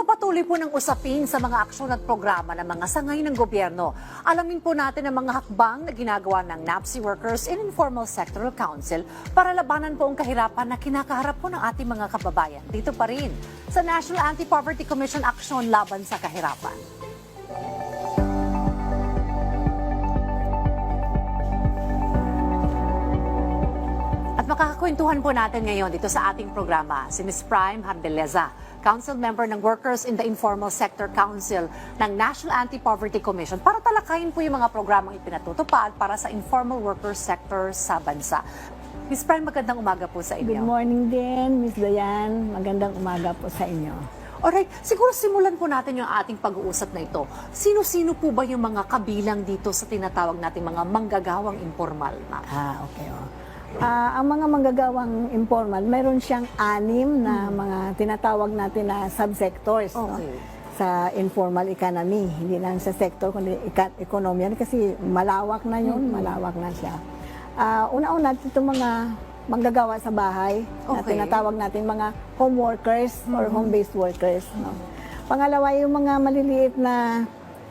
Pagpapatuloy po ng usapin sa mga aksyon at programa ng mga sangay ng gobyerno, alamin po natin ang mga hakbang na ginagawa ng NAPSI Workers in Informal Sectoral Council para labanan po ang kahirapan na kinakaharap po ng ating mga kababayan. Dito pa rin sa National Anti-Poverty Commission Aksyon Laban sa Kahirapan. At makakakwentuhan po natin ngayon dito sa ating programa si Ms. Prime Hardeleza, Council Member ng Workers in the Informal Sector Council ng National Anti-Poverty Commission para talakayin po yung mga programang ipinatutupad para sa informal workers sector sa bansa. Ms. Prime, magandang umaga po sa Good inyo. morning din, Miss Dayan. Magandang umaga po sa inyo. Alright, siguro simulan po natin yung ating pag-uusap na ito. Sino-sino po ba yung mga kabilang dito sa tinatawag nating mga manggagawang informal, ma'am? Ah, okay. Oh. Ah, ang mga manggagawang informal, meron siyang anim na mga tinatawag natin na subsectors no? Okay. sa informal economy. Hindi lang sa sector, kundi ekonomiya kasi malawak na yun, malawak na siya. Ah, una-una, itong mga manggagawa sa bahay na Okay. tinatawag natin mga home workers or home-based workers. No? Pangalawa, yung mga maliliit na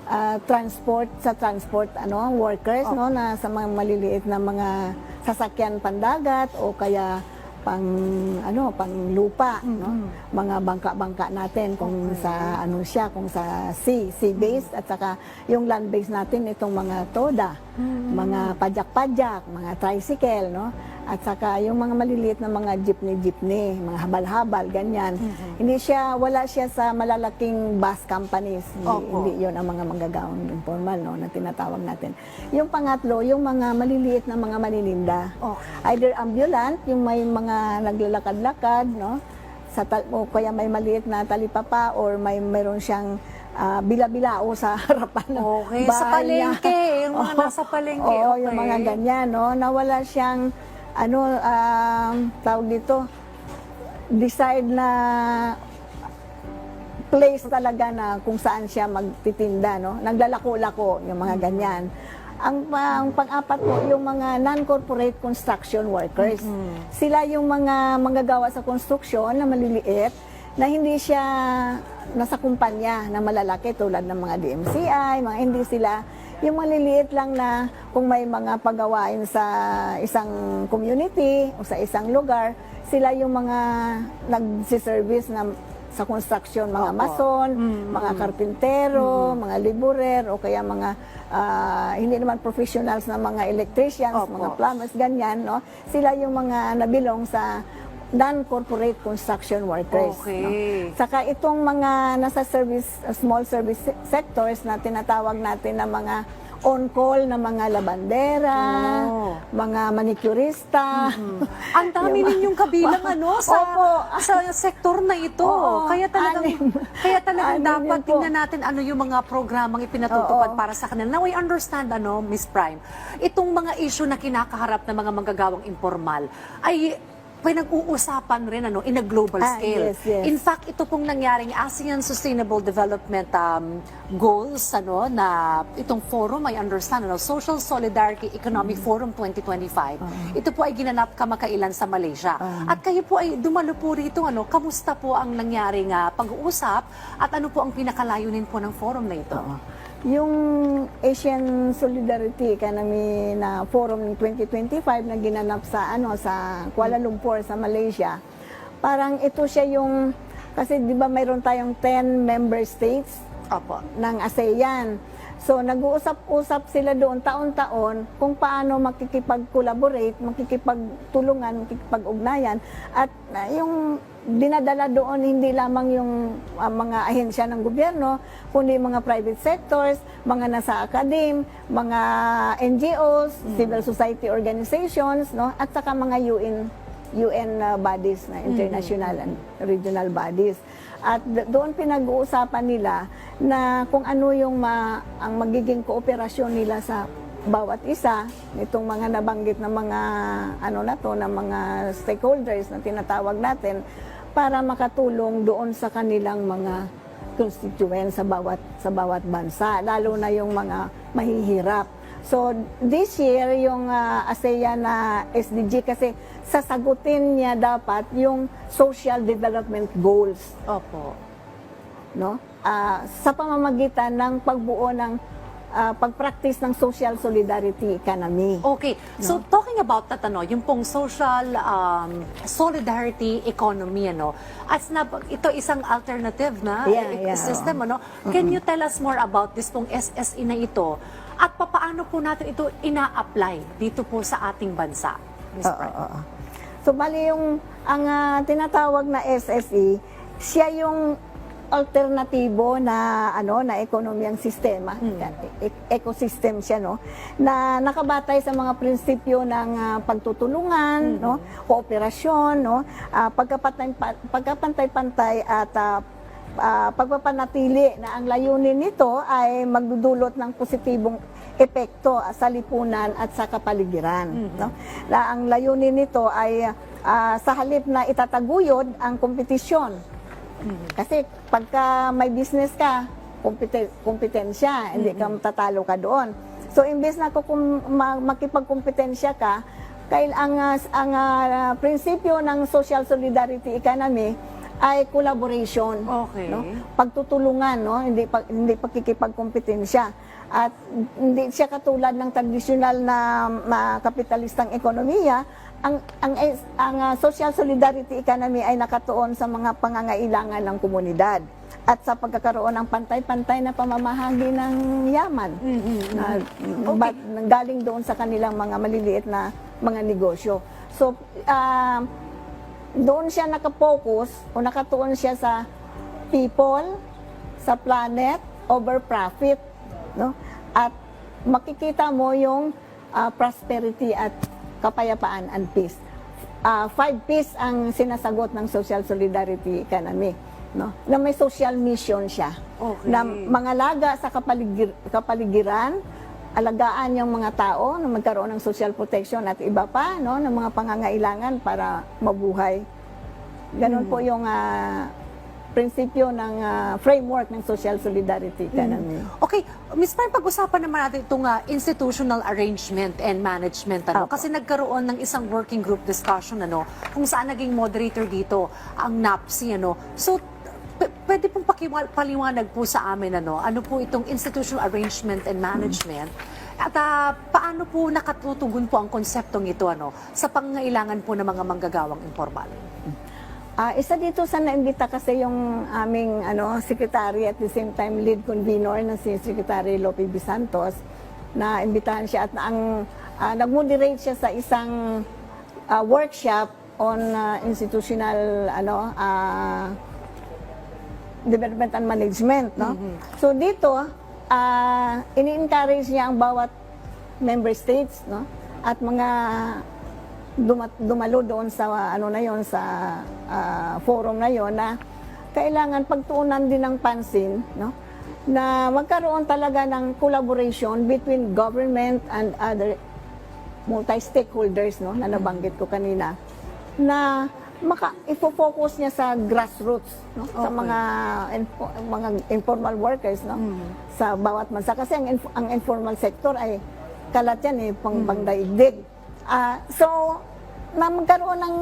ah, transport sa transport ano workers no na sa mga maliliit na mga sasakyan pandagat o kaya pang ano pang lupa no? Mga bangka-bangka natin kung sa ano siya kung sa sea sea based at saka yung land based natin itong mga toda mga pajak-pajak mga tricycle no at saka yung mga maliliit na mga jeepney-jeepney, mga habal-habal, ganyan. Hindi siya, wala siya sa malalaking bus companies. Hindi, Opo. hindi yun ang mga manggagawang informal no, na tinatawag natin. Yung pangatlo, yung mga maliliit na mga manininda. Okay. Either ambulant, yung may mga naglalakad-lakad, no? Sa o kaya may maliit na talipapa or may meron siyang ah, bila-bilao sa harapan ng Okay, sa bahay niya. palengke, yung mga Oo. nasa palengke, Oo, okay. yung mga ganyan, no? Na wala siyang, ano, um, tawag dito, decide na place talaga na kung saan siya magtitinda, no? Naglalako-lako, yung mga ganyan. Ang, ang pang-apat po, yung mga non-corporate construction workers. Sila yung mga manggagawa sa construction na maliliit, na hindi siya nasa kumpanya na malalaki tulad ng mga DMCI, mga hindi sila yung maliliit lang na kung may mga pagawain sa isang community o sa isang lugar, sila yung mga nagsiservice na sa construction, mga Opo. mason, mga karpintero, mga liburer, o kaya mga ah, hindi naman professionals na mga electricians, Opo. mga plumbers, ganyan, no? Sila yung mga nabilong sa non-corporate construction workers. Okay. no? Saka itong mga nasa service, uh, small service se- sectors na tinatawag natin na mga on-call na mga labandera, Oh. mga manicurista. Ang dami ninyong kabilang ano sa Opo. sa sektor na ito. Oo, kaya talagang anim. kaya talagang Anim dapat tingnan natin ano yung mga programang ipinatutupad Oo. para sa kanila. Now I understand ano Miss Prime, itong mga issue na kinakaharap ng mga manggagawang informal ay pinag-uusapan rin ano in a global Ah, scale. yes, yes. In fact, ito pong nangyaring ASEAN Sustainable Development um, Goals ano na itong forum I understand ano Social Solidarity Economic Mm. Forum 2025. Ito po ay ginanap kamakailan sa Malaysia. Ah. At kayo po ay dumalo po rito ano, kamusta po ang nangyaring ah, pag-uusap at ano po ang pinakalayunin po ng forum na ito? Yung Asian Solidarity Economy na Forum 2025 na ginanap sa ano sa Kuala Lumpur sa Malaysia. Parang ito siya yung kasi 'di ba mayroon tayong 10 member states Opo. ng ASEAN. So nag-uusap-usap sila doon taon-taon kung paano makikipag-collaborate, makikipagtulungan, makikipag-ugnayan at uh, yung dinadala doon hindi lamang yung uh, mga ahensya ng gobyerno, kundi mga private sectors, mga nasa academe, mga NGOs, civil society organizations, no, at saka mga UN UN uh, bodies na international and regional bodies. At doon pinag-uusapan nila na kung ano yung ma- ang magiging kooperasyon nila sa bawat isa nitong mga nabanggit na mga ano na to na mga stakeholders na tinatawag natin para makatulong doon sa kanilang mga constituents sa bawat sa bawat bansa lalo na yung mga mahihirap So this year yung ah, ASEAN na SDG kasi sasagutin niya dapat yung social development goals Opo. no? Ah, sa pamamagitan ng pagbuo ng ah, pag-practice ng social solidarity economy. Okay. So talking about that ano, yung pong social um, solidarity economy ano, as na ito isang alternative na Yeah, eh, yeah, system ano. Can you tell us more about this pong SSE na ito at papaano po natin ito ina-apply dito po sa ating bansa? Ms. Prime? oo, oo. So bali yung ang ah, tinatawag na SSE, siya yung alternatibo na ano na ekonomiyang sistema e- ecosystem siya no na nakabatay sa mga prinsipyo ng ah, pagtutulungan no kooperasyon no ah, pagkapantay pagkapantay-pantay at ah, ah, pagpapanatili na ang layunin nito ay magdudulot ng positibong epekto sa lipunan at sa kapaligiran. No? Na ang layunin nito ay ah, sa halip na itataguyod ang kompetisyon. Kasi pagka may business ka, kompeten- kompetensya, hindi ka matatalo ka doon. So imbes na kung ma- makipagkompetensya ka, kail ang ah, ang ah, prinsipyo ng social solidarity economy ay collaboration, Okay. no? Pagtutulungan, no? Hindi pag, hindi pagkikipagkompetensya. At hindi siya katulad ng tradisyonal na, na kapitalistang ekonomiya, ang ang ang ah, social solidarity economy ay nakatuon sa mga pangangailangan ng komunidad at sa pagkakaroon ng pantay-pantay na pamamahagi ng yaman na ba- galing doon sa kanilang mga maliliit na mga negosyo. So, ah, doon siya nakapokus o nakatuon siya sa people, sa planet, over profit, no? At makikita mo yung ah, prosperity at kapayapaan and peace. Ah, five P's ang sinasagot ng social solidarity economy, no? Na may social mission siya. Okay. Na mangalaga sa kapaligir- kapaligiran, alagaan yung mga tao na magkaroon ng social protection at iba pa no ng mga pangangailangan para mabuhay. Ganon po yung ah, prinsipyo ng ah, framework ng social solidarity economy. Okay, Ms. Prime, pag-usapan naman natin itong ah, institutional arrangement and management. Ano? Apo. Kasi nagkaroon ng isang working group discussion ano, kung saan naging moderator dito ang NAPSI. Ano. So, pwede pong paliwanag po sa amin ano, ano po itong institutional arrangement and management at ah, paano po nakatutugon po ang konseptong ito ano, sa pangangailangan po ng mga manggagawang informal? Ah, isa dito sa naimbita kasi yung aming ano secretary at the same time lead convener na si Secretary Lope B. Santos na imbitahan siya at ang ah, nag-moderate siya sa isang ah, workshop on ah, institutional ano ah, development and management no? So dito ah, ini-encourage niya ang bawat member states no? At mga dumat, dumalo doon sa ano na yon sa ah, forum na yon na kailangan pagtuunan din ng pansin no? Na magkaroon talaga ng collaboration between government and other multi-stakeholders no? Na nabanggit ko kanina. Na maka ifo-focus niya sa grassroots no? Sa Okay. mga info- mga informal workers no? Sa bawat bansa. Kasi ang, inf- ang informal sector ay kalat yan eh pang pangdaigdig Ah, so na magkaroon ng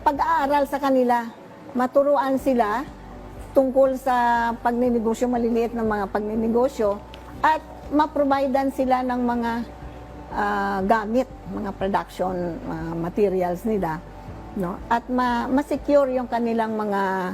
pag-aaral sa kanila maturuan sila tungkol sa pagninegosyo maliliit ng mga pagninegosyo at ma-providean sila ng mga ah, gamit, mga production ah, materials nila, no? At ma- ma-secure yung kanilang mga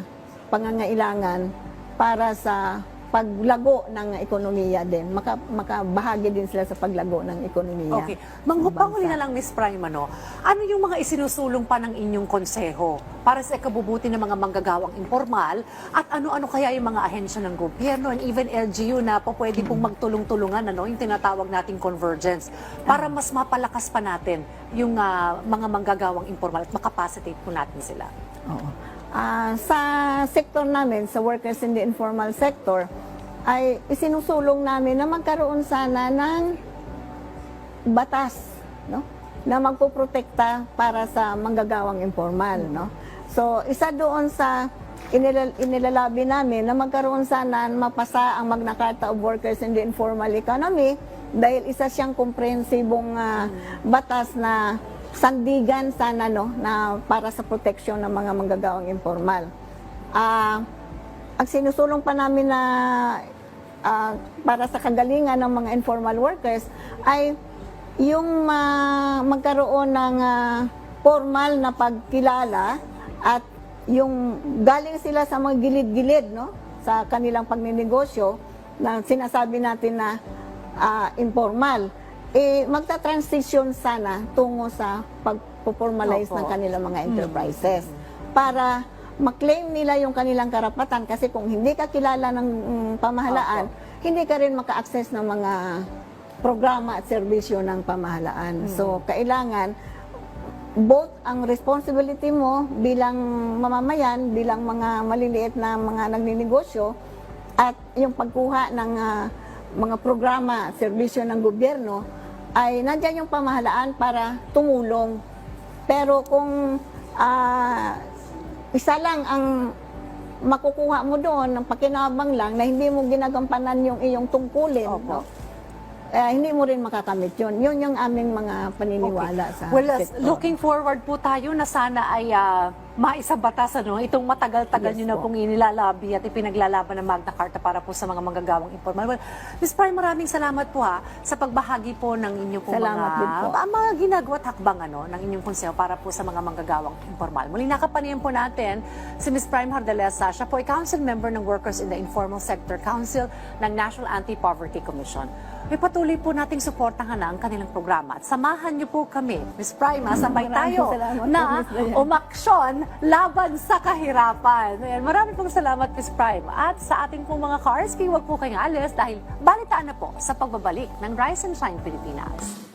pangangailangan para sa paglago ng ekonomiya din. Maka, makabahagi din sila sa paglago ng ekonomiya. Okay. ng Manghupanguli bansa. na lang, Miss Prime, ano, ano yung mga isinusulong pa ng inyong konseho para sa ikabubuti ng mga manggagawang informal at ano-ano kaya yung mga ahensya ng gobyerno and even LGU na po pwede pong magtulong-tulungan, ano, yung tinatawag nating convergence para mas mapalakas pa natin yung ah, mga manggagawang informal at makapacitate po natin sila. Oo. Ah, sa sektor namin, sa workers in the informal sector, ay isinusulong namin na magkaroon sana ng batas, no? na magpoprotekta para sa manggagawang informal, no? So, isa doon sa inilal- inilalabi namin na magkaroon sana mapasa ang Magna Carta of Workers in the Informal Economy dahil isa siyang komprehensibong ah, batas na sandigan sana no na para sa proteksyon ng mga manggagawang informal. Ah ang sinusulong pa namin na ah, para sa kagalingan ng mga informal workers ay yung ma- magkaroon ng ah, formal na pagkilala at yung galing sila sa mga gilid-gilid no sa kanilang pagninegosyo na sinasabi natin na ah, informal eh magta-transition sana tungo sa pag-formalize Opo. ng kanilang mga enterprises para maklaim nila yung kanilang karapatan kasi kung hindi ka kilala ng mm, pamahalaan, hindi ka rin maka-access ng mga programa at serbisyo ng pamahalaan. So, kailangan both ang responsibility mo bilang mamamayan, bilang mga maliliit na mga nagninegosyo at yung pagkuha ng ah, mga programa serbisyo ng gobyerno ay nandiyan yung pamahalaan para tumulong. Pero kung ah, isa lang ang makukuha mo doon, ng pakinabang lang na hindi mo ginagampanan yung iyong tungkulin, Opo. no? Eh, hindi mo rin makakamit yun. Yun yung aming mga paniniwala sa Well, uh, sektor. looking forward po tayo na sana ay ah, maisabatas ano, itong matagal-tagal Yes nyo na po. pong inilalabi at ipinaglalaban ng Magna Carta para po sa mga manggagawang informal. Well, Ms. Prime, maraming salamat po ha sa pagbahagi po ng inyong pong Salamat mga, din po. mga ginagawa at hakbang ano, ng inyong konseho para po sa mga manggagawang informal. Muli nakapanihan po natin si Ms. Prime Hardelesa. Siya po ay council member ng Workers in the Informal Sector Council ng National Anti-Poverty Commission. May patuloy po nating suportahan na ang kanilang programa. At samahan niyo po kami, Ms. Prime, ha, sabay tayo na umaksyon laban sa kahirapan. Ayan, maraming pong salamat, Ms. Prime. At sa ating pong mga cars, huwag po kayong alis dahil balitaan na po sa pagbabalik ng Rise and Shine Pilipinas.